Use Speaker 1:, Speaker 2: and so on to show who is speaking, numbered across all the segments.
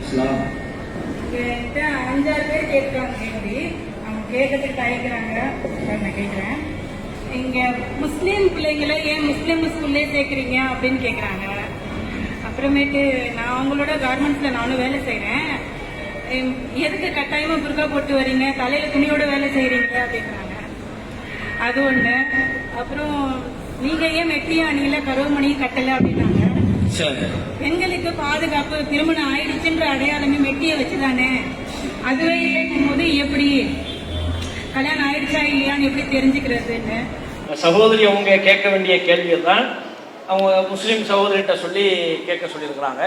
Speaker 1: இஸ்லாம்
Speaker 2: என்கிட்ட அஞ்சாறு பேர் கேட்குறாங்க கேள்வி அவங்க கேட்கறதுக்கு தயக்கிறாங்க நான் கேட்குறேன். இங்க முஸ்லீம் பிள்ளைங்களை ஏன் முஸ்லீம் ஸ்கூல்லே சேர்க்குறீங்க அப்படின்னு கேட்குறாங்க. அப்புறமேட்டு நான் அவங்களோட கார்மெண்ட்ஸ்ல நானும் வேலை செய்கிறேன் எதுக்கு கட்டாயமா புர்கா போட்டு வரீங்க? தலையில துணியோட வேலை செய்கிறீங்க அப்படின்றாங்க. அது ஒண்ணு. அப்புறம் நீங்க ஏன் மெட்டியும் அணியில கருவமணியும் கட்டல அப்படின்னாங்க பெண்களுக்கு பாதுகாப்பு திருமணம் ஆயிடுச்சுன்ற அடையாளமே மெட்டியை வச்சுதானே? அதுவே இல்லைங்கும் போது எப்படி? கல்யாணம் ஆயிடுச்சா இல்லையான்னு எப்படி தெரிஞ்சுக்கிறதுன்னு?
Speaker 3: சகோதரி அவங்க கேட்க வேண்டிய கேள்வியை தான் அவங்க முஸ்லீம் சகோதரிகிட்ட சொல்லி கேட்க சொல்லியிருக்கிறாங்க.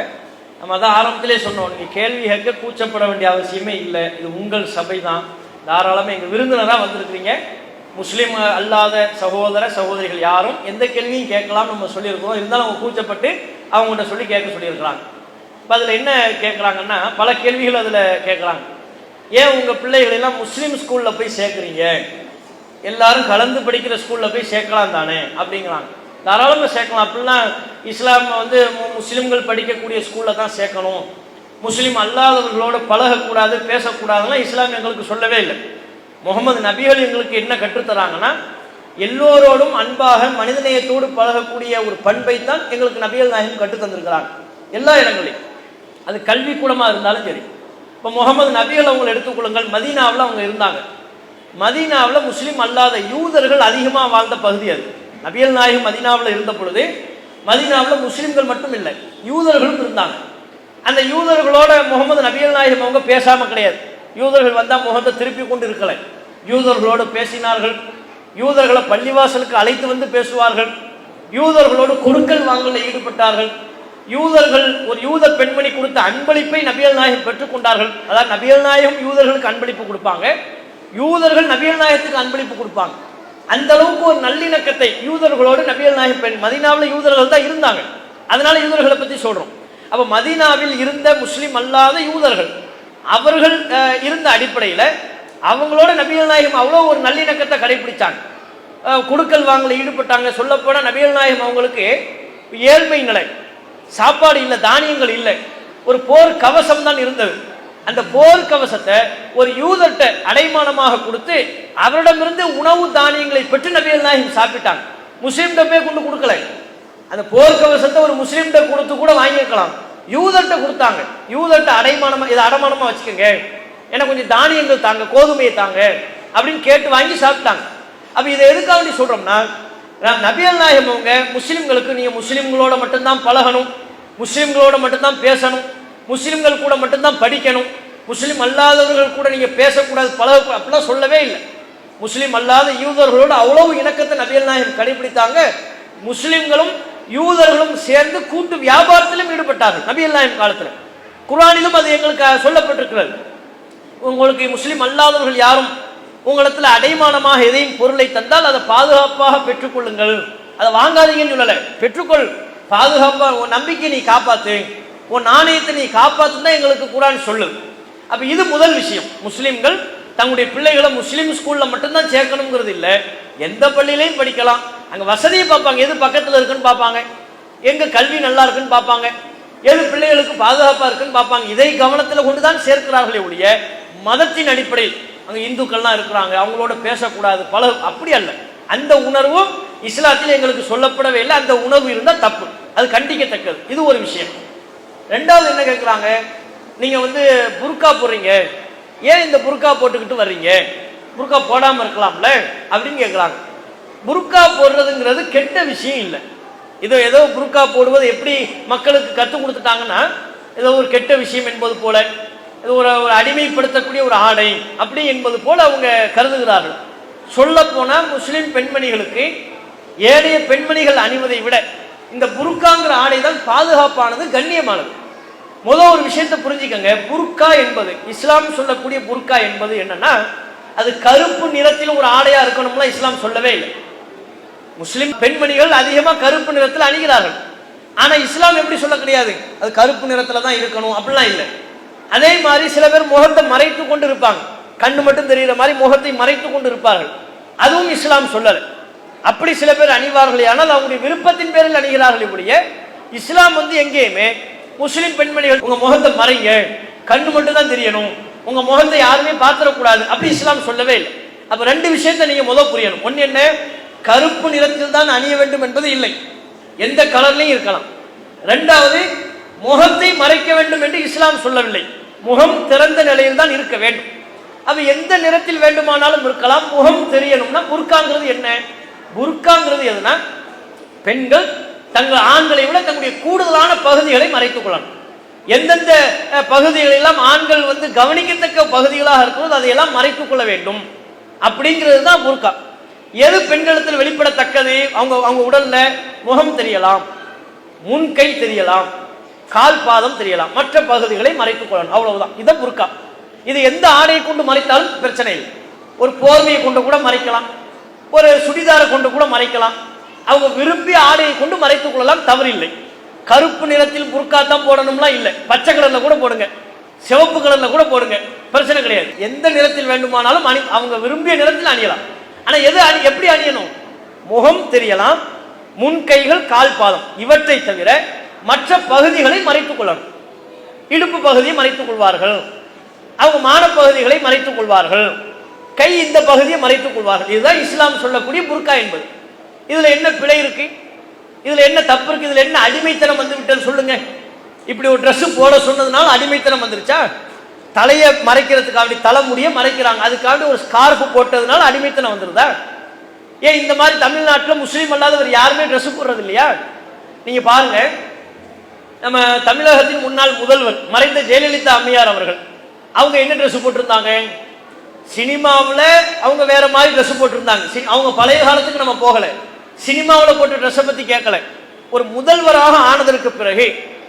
Speaker 3: நம்ம தான் ஆரம்பத்திலே சொன்னோம் நீ கேள்வி கேட்க கூச்சப்பட வேண்டிய அவசியமே இல்லை. இது உங்கள் சபை தான் தாராளமாக எங்கள் விருந்தினராக வந்திருக்கிறீங்க. முஸ்லீம் அல்லாத சகோதர சகோதரிகள் யாரும் எந்த கேள்வியும் கேட்கலாம் நம்ம சொல்லியிருக்கிறோம். இருந்தாலும் அவங்க கூச்சப்பட்டு அவங்கள்ட்ட சொல்லி கேட்க சொல்லியிருக்கிறாங்க. இப்போ அதில் என்ன கேட்குறாங்கன்னா பல கேள்விகள் அதில் கேட்குறாங்க. ஏன் உங்கள் பிள்ளைகளெல்லாம் முஸ்லீம் ஸ்கூலில் போய் சேர்க்குறீங்க? எல்லாரும் கலந்து படிக்கிற ஸ்கூலில் போய் சேர்க்கலாம் தானே? அப்படிங்கிறாங்க. தாராளமாக சேர்க்கலாம். அப்படிலாம் இஸ்லாம் வந்து மு- படிக்கக்கூடிய ஸ்கூலில் தான் சேர்க்கணும். முஸ்லீம் அல்லாதவர்களோட பழகக்கூடாது பேசக்கூடாதுலாம் இஸ்லாம் எங்களுக்கு சொல்லவே இல்லை. முகமது நபிகள் எங்களுக்கு என்ன கற்றுத்தராங்கன்னா எல்லோரோடும் அன்பாக மனிதநேயத்தோடு பழகக்கூடிய ஒரு பண்பை தான் எங்களுக்கு நபிகள் நாயகம் கற்றுத் தந்திருக்கிறாங்க எல்லா இடங்களையும் அது கல்வி கூடமாக இருந்தாலும் சரி. இப்போ முகமது நபிகள் அவங்களை எடுத்துக்கொள்ளுங்கள் மதீனாவில் அவங்க இருந்தாங்க. மதீனாவில் முஸ்லீம் அல்லாத யூதர்கள் அதிகமாக வாழ்ந்த பகுதி அது. நபியல் நாயகம் மதீனாவில் இருந்த பொழுது மதீனாவில் முஸ்லீம்கள் மட்டும் இல்லை யூதர்களும் இருந்தாங்க. அந்த யூதர்களோட முகமது நபியல் நாயகம் அவங்க பேசாமல் கிடையாது. யூதர்கள் வந்தால் முகத்தை திருப்பி கொண்டு இருக்கலை. யூதர்களோடு பேசினார்கள். யூதர்களை பள்ளிவாசலுக்கு அழைத்து வந்து பேசுவார்கள். யூதர்களோடு கொடுக்கல் வாங்கல ஈடுபட்டார்கள். யூதர்கள் ஒரு யூத பெண்மணி கொடுத்த அன்பளிப்பை நபியல் நாயகம் பெற்றுக்கொண்டார்கள் அதாவது நபியல் நாயகம் யூதர்களுக்கு அன்பளிப்பு கொடுப்பாங்க. யூதர்கள் நபியல் நாயகத்துக்கு அன்பளிப்பு கொடுப்பாங்க. அந்த அளவுக்கு ஒரு நல்லிணக்கத்தை யூதர்களோடு நபியல் நாயகம் பெண் மதினாவில் யூதர்கள் தான் இருந்தாங்க. அதனால யூதர்களை பத்தி சொல்றோம். அப்ப மதீனாவில் இருந்த முஸ்லிம் அல்லாத யூதர்கள் அவர்கள் இருந்த அடிப்படையில் அவங்களோட நபியல் நாயகம் அவ்வளோ ஒரு நல்லிணக்கத்தை கடைபிடிச்சாங்க. கொடுக்கல் வாங்கல ஈடுபட்டாங்க. சொல்லப்போனால் நபிகள் நாயகம் அவங்களுக்கு ஏழ்மை நிலை. சாப்பாடு இல்லை தானியங்கள் இல்லை. ஒரு போர் கவசம் தான் இருந்தது. அந்த போர் கவசத்தை ஒரு யூதர்கிட்ட அடைமானமாக கொடுத்து அவரிடமிருந்து உணவு தானியங்களை பெற்று நபிகள் நாயகம் சாப்பிட்டாங்க. முஸ்லீம்கிட்ட போய் கொண்டு கொடுக்கல. அந்த போர் கவசத்தை ஒரு முஸ்லீம்கிட்ட கொடுத்து கூட வாங்கியிருக்கலாம். யூதர்கிட்ட கொடுத்தாங்க. யூதர்கிட்ட அடைமானமாக இதை அடமானமாக வச்சுக்கோங்க. ஏன்னா கொஞ்சம் தானியங்கள் தாங்க கோதுமையை தாங்க அப்படின்னு கேட்டு வாங்கி சாப்பிட்டாங்க. அப்ப இதை எதுக்காக வேண்டி சொல்றோம்னா நபியல் நாயகம் அவங்க முஸ்லிம்களுக்கு நீங்க முஸ்லிம்களோட மட்டும்தான் பழகணும் முஸ்லிம்களோட மட்டும்தான் பேசணும் முஸ்லிம்கள் கூட மட்டும்தான் படிக்கணும் முஸ்லிம் அல்லாதவர்கள் கூட நீங்க பேசக்கூடாது பழக அப்படிலாம் சொல்லவே இல்லை. முஸ்லிம் அல்லாத யூதர்களோடு அவ்வளவு இணக்கத்தை நபியல் நாயகம் கடைபிடித்தாங்க முஸ்லிம்களும் யூதர்களும் சேர்ந்து கூட்டு வியாபாரத்திலும் ஈடுபட்டார்கள் நபியல் நாயகம் காலத்தில். குரானிலும் அது எங்களுக்கு சொல்லப்பட்டிருக்கிறது. உங்களுக்கு முஸ்லீம் அல்லாதவர்கள் யாரும் உங்களிடத்துல அடைமானமாக எதையும் பொருளை தந்தால் அதை பாதுகாப்பாக பெற்றுக்கொள்ளுங்கள். அதை வாங்காதீங்கன்னு சொல்லலை. பெற்றுக்கொள். பாதுகாப்பாக உன் நம்பிக்கை நீ காப்பாத்து. உன் நாணயத்தை நீ காப்பாத்துன்னு எங்களுக்கு குரான் சொல்லு. அப்போ இது முதல் விஷயம். முஸ்லீம்கள் தங்களுடைய பிள்ளைகளை முஸ்லீம் ஸ்கூலில் மட்டும்தான் சேர்க்கணுங்கிறது இல்லை. எந்த பள்ளியிலையும் படிக்கலாம். அங்கே வசதியை பார்ப்பாங்க. எது பக்கத்தில் இருக்குன்னு பார்ப்பாங்க. எங்கே கல்வி நல்லா இருக்குன்னு பார்ப்பாங்க. எது பிள்ளைகளுக்கு பாதுகாப்பாக இருக்குன்னு பார்ப்பாங்க. இதை கவனத்தில் கொண்டு தான் சேர்க்கிறார்களே ஒழிய மதத்தின் அடிப்படையில் அங்கே இந்துக்கள்லாம் இருக்கிறாங்க அவங்களோட பேசக்கூடாது பல அப்படி அல்ல. அந்த உணர்வும் இஸ்லாத்தில் எங்களுக்கு சொல்லப்படவே இல்லை. அந்த உணர்வு இருந்தால் தப்பு. அது கண்டிக்கத்தக்கது. இது ஒரு விஷயம். ரெண்டாவது என்ன கேட்குறாங்க? நீங்கள் வந்து புர்கா போடுறீங்க. ஏன் இந்த புர்கா போட்டுக்கிட்டு வர்றீங்க? புர்கா போடாமல் இருக்கலாம்ல? அப்படின்னு கேட்குறாங்க. புர்கா போடுறதுங்கிறது கெட்ட விஷயம் இல்லை. இதோ ஏதோ புர்கா போடுவது எப்படி மக்களுக்கு கற்றுக் கொடுத்துட்டாங்கன்னா ஏதோ ஒரு கெட்ட விஷயம் என்பது போல. ஒரு ஒரு அடிமைப்படுத்தக்கூடிய ஒரு ஆடை அப்படி என்பது போல் அவங்க கருதுகிறார்கள். சொல்ல முஸ்லீம் பெண்மணிகளுக்கு ஏனைய பெண்மணிகள் அணிவதை விட இந்த புருக்காங்கிற ஆடை தான் பாதுகாப்பானது கண்ணியமானது. முதல் ஒரு விஷயத்தை புரிஞ்சுக்கங்க. புர்கா என்பது இஸ்லாம் சொல்லக்கூடிய புர்கா என்பது என்னன்னா அது கருப்பு நிறத்தில் ஒரு ஆடையா இருக்கணும்லாம் இஸ்லாம் சொல்லவே இல்லை. முஸ்லிம் பெண்மணிகள் அதிகமாக கருப்பு நிறத்தில் அணிகிறார்கள். ஆனால் இஸ்லாம் எப்படி சொல்ல கிடையாது? அது கருப்பு நிறத்தில் தான் இருக்கணும் அப்படிலாம் இல்லை. அதே மாதிரி சில பேர் முகத்தை மறைத்து கொண்டு இருப்பாங்க கண்ணு மட்டும் தெரிகிற மாதிரி முகத்தை மறைத்து கொண்டு இருப்பார்கள் அதுவும் இஸ்லாம் சொல்லலை. அப்படி சில பேர் அணிவார்களே ஆனால் அவங்களுடைய விருப்பத்தின் பேரில் அணிகிறார்கள் இப்படியே. இஸ்லாம் வந்து எங்கேயுமே முஸ்லிம் பெண்மணிகள் உங்க முகத்தை மறைங்க கண்ணு மட்டும் தான் தெரியணும் உங்க முகத்தை யாருமே பார்த்துடக்கூடாது அப்படி இஸ்லாம் சொல்லவே இல்லை. அப்ப ரெண்டு விஷயத்தை நீங்க முதல் புரியணும். ஒன்னு என்ன? கருப்பு நிறத்தில் தான் அணிய வேண்டும் என்பது இல்லை. எந்த கலர்லையும் இருக்கலாம். ரெண்டாவது முகத்தை மறைக்க வேண்டும் என்று இஸ்லாம் சொல்லவில்லை. முகம் திறந்த நிலையில் தான் இருக்க வேண்டும். அது எந்த நிறத்தில் வேண்டுமானாலும் இருக்கலாம். முகம் தெரியணும்னா புர்காங்கிறது என்ன? புர்காங்கிறது எதுனா பெண்கள் தங்கள் ஆண்களை விட தங்களுடைய கூடுதலான பகுதிகளை மறைத்துக் கொள்ளணும். எந்தெந்த பகுதிகளெல்லாம் ஆண்கள் வந்து கவனிக்கத்தக்க பகுதிகளாக இருக்கிறது அதையெல்லாம் மறைத்துக் கொள்ள வேண்டும். அப்படிங்கிறது தான் புர்கா. எது பெண்களிடத்தில் வெளிப்படத்தக்கது? அவங்க அவங்க உடல்ல முகம் தெரியலாம். முன்கை தெரியலாம். கால் பாதம் தெரியலாம். மற்ற பகுதிகளை மறைத்துக் கொள்ளணும். அவ்வளவுதான். இதை புர்கா. இது எந்த ஆடையை கொண்டு மறைத்தாலும் பிரச்சனை இல்லை. ஒரு போர்வையை கொண்டு கூட மறைக்கலாம். ஒரு சுடிதாரை கொண்டு கூட மறைக்கலாம். அவங்க விரும்பிய ஆடையை கொண்டு மறைத்துக் கொள்ளலாம். தவறில்லை. கருப்பு நிறத்தில் புர்கா தான் போடணும்லாம் இல்லை. பச்சை கலர்ல கூட போடுங்க. சிவப்பு கலர்ல கூட போடுங்க. பிரச்சனை கிடையாது. எந்த நிறத்தில் வேண்டுமானாலும் அணி அவங்க விரும்பிய நிறத்தில் அணியலாம். ஆனா எது அணி எப்படி அணியணும்? முகம் தெரியலாம். முன்கைகள் கால் பாதம். இவற்றை தவிர மற்ற பகுதிகளை மறைத்துக் கொள்ளணும். இடுப்பு பகுதியை மறைத்துக் கொள்வார்கள். அவங்க மானப்பகுதிகளை மறைத்துக் கொள்வார்கள். கை இந்த பகுதியை மறைத்துக் கொள்வார்கள். இதுதான் இஸ்லாம் சொல்லக்கூடிய புர்கா என்பது. இதுல என்ன பிழை இருக்கு? இதுல என்ன தப்பு இருக்கு? இதுல என்ன அடிமைத்தனம் வந்து விட்டது சொல்லுங்க. இப்படி ஒரு ட்ரெஸ் போட சொன்னதுனால அடிமைத்தனம் வந்துருச்சா? தலையை மறைக்கிறதுக்காண்டி தலைமுடியை மறைக்கிறாங்க. அதுக்காண்டி ஒரு ஸ்கார்ஃப் போட்டதுனால அடிமைத்தனம் வந்துருதா? ஏன் இந்த மாதிரி தமிழ்நாட்டில் முஸ்லீம் அல்லாதவர் யாருமே ட்ரெஸ் போடுறது இல்லையா? நீங்க பாருங்க. நம்ம தமிழகத்தின் முன்னாள் முதல்வர் மறைந்த ஜெயலலிதா அம்மையார் அவர்கள். அவங்க என்ன ட்ரெஸ் போட்டிருந்தாங்க? சினிமாவில் அவங்க வேற மாதிரி ட்ரெஸ் போட்டிருந்தாங்க. அவங்க பழைய காலத்துக்கு நம்ம போகல. சினிமாவில் போட்ட ட்ரெஸ்ஸை பற்றி கேட்கல. ஒரு முதல்வராக ஆனதற்கு பிறகு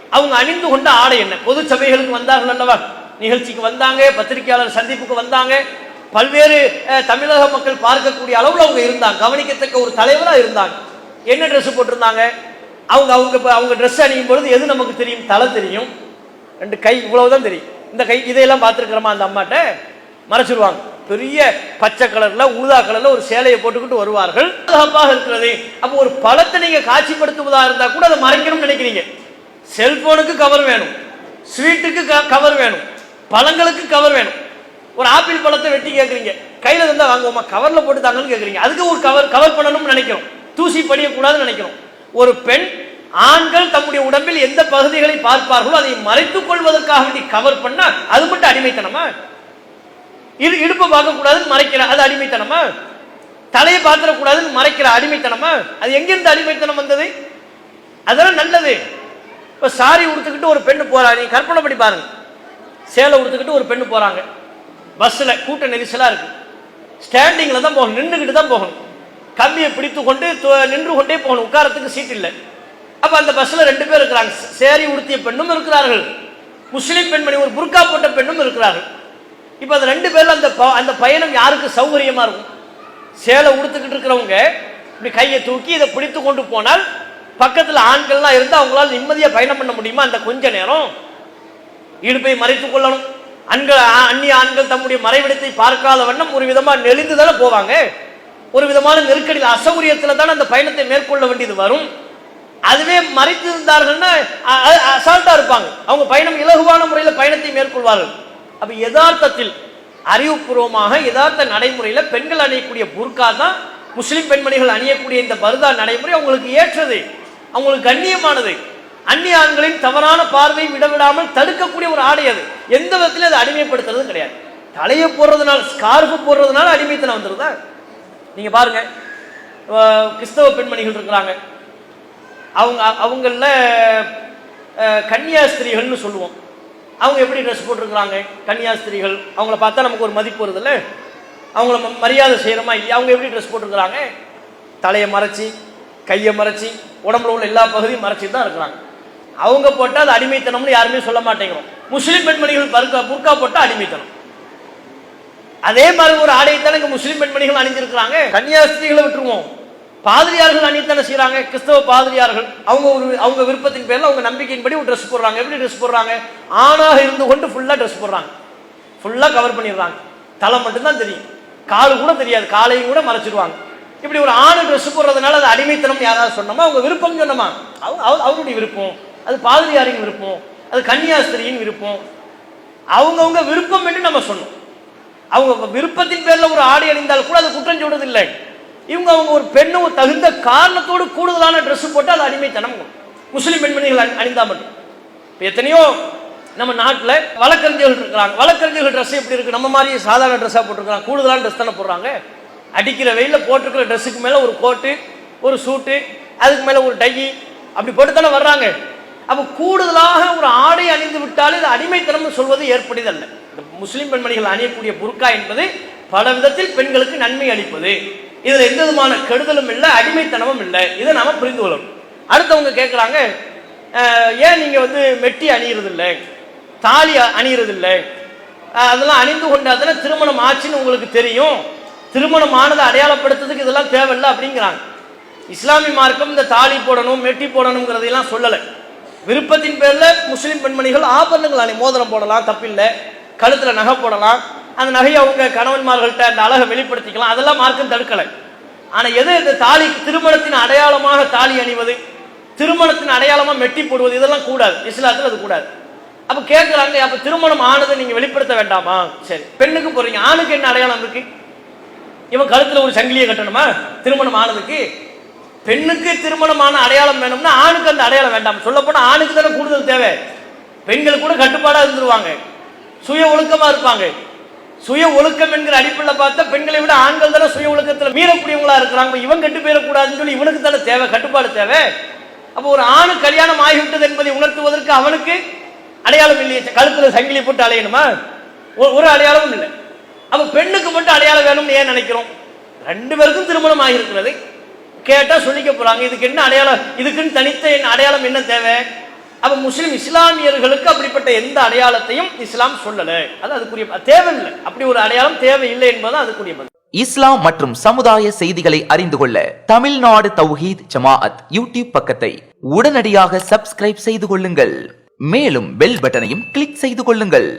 Speaker 3: அவங்க அணிந்து கொண்ட ஆடை என்ன? பொது சபைகளுக்கு வந்தார்கள் அல்லவா? நிகழ்ச்சிக்கு வந்தாங்க பத்திரிகையாளர் சந்திப்புக்கு வந்தாங்க. பல்வேறு தமிழக மக்கள் பார்க்கக்கூடிய அளவில் அவங்க இருந்தாங்க. கவனிக்கத்தக்க ஒரு தலைவராக இருந்தாங்க. என்ன ட்ரெஸ் போட்டிருந்தாங்க? அவங்க அவங்க அவங்க ட்ரெஸ் அணியும் பொழுது எது நமக்கு தெரியும்? தலை தெரியும். ரெண்டு கை இவ்வளவுதான் தெரியும். இந்த கை இதையெல்லாம் பார்த்துருக்கிறோமா அந்த அம்மாட்ட? மறைச்சிருவாங்க. பெரிய பச்சை கலர்ல ஊதா கலர்ல ஒரு சேலையை போட்டுக்கிட்டு வருவார்கள். பாதுகாப்பாக இருக்கிறது. அப்போ ஒரு பழத்தை நீங்க காட்சிப்படுத்துவதா இருந்தா கூட அதை மறைக்கணும்னு நினைக்கிறீங்க. செல்போனுக்கு கவர் வேணும். ஸ்வீட்டுக்கு கவர் வேணும். பழங்களுக்கு கவர் வேணும். ஒரு ஆப்பிள் பழத்தை வெட்டி கேட்குறீங்க கையில இருந்தா வாங்குவோமா? கவர்ல போட்டு தாங்கன்னு கேட்குறீங்க அதுக்கு ஒரு கவர் கவர் பண்ணணும்னு நினைக்கிறோம். தூசி படியக்கூடாதுன்னு நினைக்கிறோம். ஒரு பெண் ஆண்கள் தம்முடைய உடம்பில் எந்த பகுதிகளை பார்ப்பார்களோ அதை மறைத்துக் கொள்வதற்காக வேண்டி கவர் பண்ணா அது மட்டும் அடிமைத்தனமா? இது இடுப்பை பார்க்கக்கூடாதுன்னு மறைக்கிற அது அடிமைத்தனமா? தலையை பார்த்துடக்கூடாதுன்னு மறைக்கிற அடிமைத்தனமா? அது எங்கிருந்து அடிமைத்தனம் வந்தது? அதெல்லாம் நல்லது. இப்போ சாரி உடுத்துக்கிட்டு ஒரு பெண்ணு போறா நீ கற்பனை பண்ணி பாருங்க. சேலை உடுத்துக்கிட்டு ஒரு பெண்ணு போறாங்க. பஸ்ஸில் கூட்ட நெரிசலாக இருக்கு. ஸ்டாண்டிங்கில் தான் போகணும் நின்றுக்கிட்டு தான் போகணும். கம்பியை பிடித்து கொண்டு து- நின்று கொண்டே போகணும். உட்காரத்துக்கு சீட் இல்லை. அப்போ அந்த பஸ்ஸில் ரெண்டு பேர் இருக்கிறாங்க. சேரி உடுத்திய பெண்ணும் இருக்கிறார்கள். முஸ்லீம் பெண்மணி ஒரு புர்கா போட்ட பெண்ணும் இருக்கிறார்கள். இப்போ அந்த ரெண்டு பேரில் அந்த ப- அந்த பயணம் யாருக்கு சௌகரியமா இருக்கும்? சேலை உடுத்துக்கிட்டு இருக்கிறவங்க இப்படி கையை தூக்கி இதை பிடித்து கொண்டு போனால் பக்கத்தில் ஆண்கள்லாம் இருந்தால் அவங்களால நிம்மதியாக பயணம் பண்ண முடியுமா? அந்த கொஞ்ச நேரம் இடுப்பை மறைத்துக் கொள்ளணும். ஆண்கள் ஆ- அந்நிய ஆண்கள் தம்முடைய மறைவிடத்தை பார்க்காத வண்ணம் ஒரு விதமாக நெளிந்து தானே போவாங்க? ஒரு விதமான நெருக்கடியில் அசௌரியத்தில் தான் அந்த பயணத்தை மேற்கொள்ள வேண்டியது வரும். அதுவே மறைத்து இருந்தார்கள்னா அசால்ட்டா இருப்பாங்க. அவங்க பயணம் இலகுவான முறையில் பயணத்தை மேற்கொள்வார்கள். அப்ப யதார்த்தத்தில் அறிவுபூர்வமாக யதார்த்த நடைமுறையில் பெண்கள் அணியக்கூடிய புர்கா தான் முஸ்லிம் பெண்மணிகள் அணியக்கூடிய இந்த பர்தா நடைமுறை அவங்களுக்கு ஏற்றது. அவங்களுக்கு கண்ணியமானது. அந்நிய ஆண்களின் தவறான பார்வையை விடவிடாமல் தடுக்கக்கூடிய ஒரு ஆடை அது. எந்த விதத்திலும் அதை அடிமைப்படுத்துறது கிடையாது. தலையை போடுறதுனால ஸ்கார்ஃபு போடுறதுனால அடிமைத்தனம் வந்துருதா? நீங்கள் பாருங்க. கிறிஸ்தவ பெண்மணிகள் இருக்கிறாங்க. அவங்க அவங்களில் கன்னியாஸ்திரிகள்னு சொல்லுவோம். அவங்க எப்படி ட்ரெஸ் போட்டிருக்கிறாங்க? கன்னியாஸ்திரிகள் அவங்கள பார்த்தா நமக்கு ஒரு மதிப்பு வருதுல்ல? அவங்கள ம- மரியாதை செய்கிறோமா இல்லையா? அவங்க எப்படி ட்ரெஸ் போட்டிருக்கிறாங்க? தலையை மறைச்சி கையை மறைச்சி உடம்புல உள்ள எல்லா பகுதியும் மறைச்சி தான் இருக்கிறாங்க. அவங்க போட்டால் அது அடிமைத்தனம்னு யாருமே சொல்ல மாட்டேங்கிறோம். முஸ்லீம் பெண்மணிகள் பருக்கா புர்கா போட்டால் அடிமைத்தனம். அதே மாதிரி ஒரு ஆடையை தானே இங்க முஸ்லீம் பெண்மணிகள் அணிஞ்சிருக்கிறாங்க கன்னியாஸ்திரிகளை விட்டுருவோம். பாதிரியார்கள் அணித்தான செய்கிறாங்க கிறிஸ்தவ பாதிரியார்கள். அவங்க ஒரு அவங்க விருப்பத்தின் பேர்ல அவங்க நம்பிக்கையின்படி ஒரு ட்ரெஸ் போடுறாங்க. எப்படி ட்ரெஸ் போடுறாங்க? ஆணாக இருந்து கொண்டு ஃபுல்லா ட்ரெஸ் போடுறாங்க. ஃபுல்லா கவர் பண்ணிடுறாங்க. தலை மட்டும்தான் தெரியும். காலு கூட தெரியாது. காலையும் கூட மறைச்சிடுவாங்க. இப்படி ஒரு ஆணு ட்ரெஸ் போடுறதுனால அது அடிமைத்தனம் யாராவது சொன்னோமா? அவங்க விருப்பம் சொன்னோமா? அவருடைய விருப்பம். அது பாதிரியாரின் விருப்பம். அது கன்னியாஸ்திரியின் விருப்பம். அவங்கவுங்க விருப்பம் என்று நம்ம சொன்னோம். அவங்க விருப்பத்தின் பேரில் ஒரு ஆடை அணிந்தால் கூட அது குற்றம் சொல்றதில்லை இவங்க அவங்க ஒரு பெண்ணும் தகுந்த காரணத்தோடு கூடுதலான ட்ரெஸ் போட்டு அது அடிமைத்தனம். முஸ்லீம் பெண்மணிகள் அணி- மட்டும். இப்போ எத்தனையோ நம்ம நாட்டில் வழக்கறிஞர்கள் இருக்கிறாங்க. வழக்கறிஞர்கள் ட்ரெஸ் எப்படி இருக்கு? நம்ம மாதிரி சாதாரண ட்ரெஸ்ஸாக போட்டிருக்கிறாங்க. கூடுதலான ட்ரெஸ் தானே போடுறாங்க. அடிக்கிற வெயிலில் போட்டிருக்கிற ட்ரெஸ்ஸுக்கு மேலே ஒரு கோட்டு ஒரு சூட்டு அதுக்கு மேலே ஒரு டை அப்படி போட்டு தானே வர்றாங்க. அப்போ கூடுதலாக ஒரு ஆடை அணிந்து விட்டாலே இது அடிமைத்தனம்னு சொல்வது ஏற்படுதல்ல இந்த முஸ்லீம் பெண்மணிகள் அணியக்கூடிய புர்கா என்பது பல விதத்தில் பெண்களுக்கு நன்மை அளிப்பது. இதில் எந்த விதமான கெடுதலும் இல்லை அடிமைத்தனமும் இல்லை. இதை நாம புரிந்து கொள்ளணும். அடுத்தவங்க கேட்குறாங்க ஏன் நீங்கள் வந்து மெட்டி அணியறது இல்லை தாலி அ- அணியறது இல்லை அதெல்லாம் அணிந்து கொண்டாதானே திருமணம் ஆச்சுன்னு உங்களுக்கு தெரியும். திருமணம் ஆனதை அடையாளப்படுத்துறதுக்கு இதெல்லாம் தேவையில்லை அப்படிங்கிறாங்க. இஸ்லாமிய மார்க்கம் இந்த தாலி போடணும் மெட்டி போடணுங்கிறதையெல்லாம் சொல்லலை. விருப்பத்தின் பேரில் முஸ்லீம் பெண்மணிகள் ஆபரணங்கள் அணி மோதிரம் போடலாம் தப்பில்லை. கழுத்தில் நகை போடலாம். அந்த நகையை அவங்க கணவன்மார்கள்ட்ட அந்த அழகை வெளிப்படுத்திக்கலாம். அதெல்லாம் மார்க்கம் தடுக்கலை. ஆனால் எது இந்த தாலி திருமணத்தின் அடையாளமாக தாலி அணிவது? திருமணத்தின் அடையாளமாக மெட்டி போடுவது? இதெல்லாம் கூடாது. இஸ்லாத்தில் அது கூடாது. அப்போ கேட்குறாங்க அப்போ திருமணம் ஆனதை நீங்கள் வெளிப்படுத்த வேண்டாமா? சரி. பெண்ணுக்கு போகிறீங்க ஆணுக்கு என்ன அடையாளம் இருக்கு? இவன் கழுத்தில் ஒரு சங்கிலியை கட்டணுமா? திருமணம் ஆனதுக்கு பெண்ணுக்கு திருமணமான அடையாளம் வேணும்னா ஆணுக்கு அந்த அடையாளம் வேண்டாம். சொல்லப்போனால் ஆணுக்கு தானே கூடுதல் தேவை. பெண்கள் கூட கட்டுப்பாடாக இருந்துருவாங்க. சுய ஒழுக்கமா இருப்பாங்க. சுய ஒழுக்கம் என்கிற அடிப்படையில் பார்த்தா பெண்களை விட ஆண்கள் தானே சுய ஒழுக்கத்தில் மீறக்கூடியவங்களா இருக்கிறாங்க. இவன் கெட்டு போயிடக்கூடாதுன்னு சொல்லி இவனுக்கு தானே தேவை கட்டுப்பாடு தேவை. அப்போ ஒரு ஆணு கல்யாணம் ஆகிவிட்டது என்பதை உணர்த்துவதற்கு அவனுக்கு அடையாளம் இல்லையே. கழுத்தில் சங்கிலி போட்டு அலையணுமா? ஒரு அடையாளமும் இல்லை. அப்போ பெண்ணுக்கு மட்டும் அடையாளம் வேணும்னு ஏன் நினைக்கிறோம்? ரெண்டு பேருக்கும் திருமணம் ஆகியிருக்கிறது. கேட்டால் சொல்லிக்க போகிறாங்க இதுக்கு என்ன அடையாளம்? இதுக்குன்னு தனித்த அடையாளம் என்ன தேவை? அப்ப முஸ்லிம் இஸ்லாமியர்களுக்கு அப்படிப்பட்ட எந்த அடையாளத்தையும் இஸ்லாம் சொல்லலை. அது அதுக்குரிய தேவையில்லை. அப்படி ஒரு அடையாளம் தேவையில்லை என்பது அதுக்குரிய பதில்.
Speaker 1: இஸ்லாம் மற்றும் சமுதாய செய்திகளை அறிந்து கொள்ள தமிழ்நாடு தௌஹீத் ஜமாஅத் யூடியூப் பக்கத்தை உடனடியாக சப்ஸ்கிரைப் செய்து கொள்ளுங்கள். மேலும் பெல் பட்டனையும் கிளிக் செய்து கொள்ளுங்கள்.